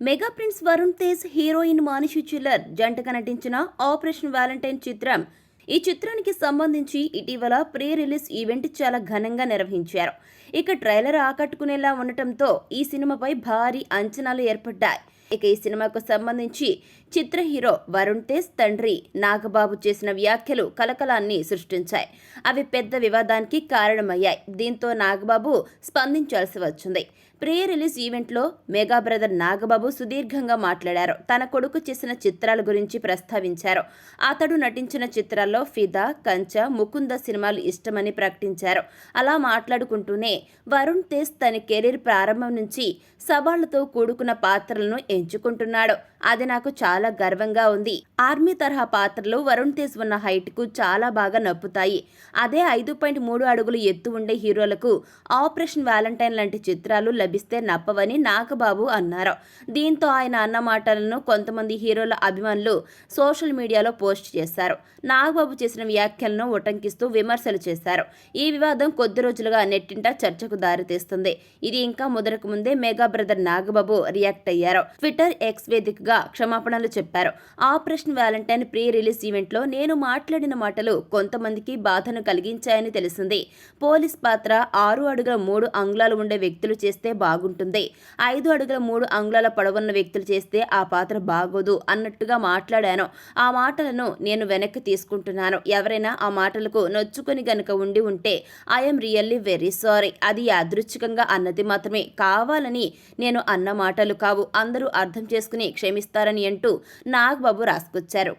Mega prince Varun Tej heroine Manushi Chhillar జంటగా నటించిన operation Valentine చిత్రం. ఈ చిత్రానికి సంబంధించి ఇటీవల ప్రీ రిలీజ్ ఈవెంట్ చాలా ఘనంగా నిర్వహించారు. ఇక ట్రైలర్ ఆకట్టుకునేలా ఉండటంతో ఈ సినిమాపై భారీ అంచనాలు ఏర్పడ్డాయి. ఇక ఈ సినిమాకు సంబంధించి చిత్ర హీరో వరుణ్ తేజ్ తండ్రి నాగబాబు చేసిన వ్యాఖ్యలు కలకలాన్ని సృష్టించాయి. అవి పెద్ద వివాదానికి కారణమయ్యాయి. దీంతో నాగబాబు స్పందించాల్సి వచ్చింది. ప్రీ రిలీజ్ ఈవెంట్లో మెగా బ్రదర్ నాగబాబు సుదీర్ఘంగా మాట్లాడారు. తన కొడుకు చేసిన చిత్రాల గురించి ప్రస్తావించారు. అతడు నటించిన చిత్రాల్లో ఫిదా కంచ ముకుంద సినిమాలు ఇష్టమని ప్రకటించారు. అలా మాట్లాడుకుంటూనే వరుణ్ తేజ్ తన కెరీర్ ప్రారంభం నుంచి సవాళ్ళతో కూడుకున్న పాత్రలను ఎంచుకుంటున్నాడు. అది నాకు చాలా గర్వంగా ఉంది. ఆర్మీ తరహా పాత్రలు వరుణ్ తేజ్ ఉన్న హైట్కు చాలా బాగా నప్పుతాయి. అదే ఐదు పాయింట్ మూడు అడుగులు ఎత్తు ఉండే హీరోలకు ఆపరేషన్ వ్యాలంటైన్ లాంటి చిత్రాలు లభిస్తే నప్పవని నాగబాబు అన్నారు. దీంతో ఆయన అన్న మాటలను కొంతమంది హీరోల అభిమానులు సోషల్ మీడియాలో పోస్ట్ చేశారు. నాగబాబు చేసిన వ్యాఖ్యలను ఉటంకిస్తూ విమర్శలు చేశారు. ఈ వివాదం కొద్ది రోజులుగా నెట్టింట చర్చకు దారితీస్తుంది. ఇది ఇంకా ముదరకు ముందే మెగా బ్రదర్ నాగబాబు రియాక్ట్ అయ్యారు. ట్విట్టర్ ఎక్స్ వేదికగా క్షమాపణలు చెప్పారు. ఆపరేషన్ వ్యాలంటైన్ ప్రీ రిలీజ్ ఈవెంట్లో నేను మాట్లాడిన మాటలు కొంతమందికి బాధను కలిగించాయని తెలిసింది. పోలీస్ పాత్ర ఆరు అడుగుల మూడు అంగుళాలు ఉండే వ్యక్తులు చేస్తే బాగుంటుంది. ఐదు అడుగుల మూడు అంగుళాల పొడవున్న వ్యక్తులు చేస్తే ఆ పాత్ర బాగోదు అన్నట్టుగా మాట్లాడాను. ఆ మాటలను నేను వెనక్కి తీసుకుంటున్నాను. ఎవరైనా ఆ మాటలకు నొచ్చుకొని గనుక ఉండి ఉంటే ఐఎమ్ రియల్లీ వెరీ సారీ. అది యాదృచ్ఛికంగా అన్నది మాత్రమే. కావాలని నేను అన్న మాటలు కావు. అందరూ అర్థం చేసుకుని క్షమిస్తారని అంటూ నాగబాబు రాసుకొచ్చారు.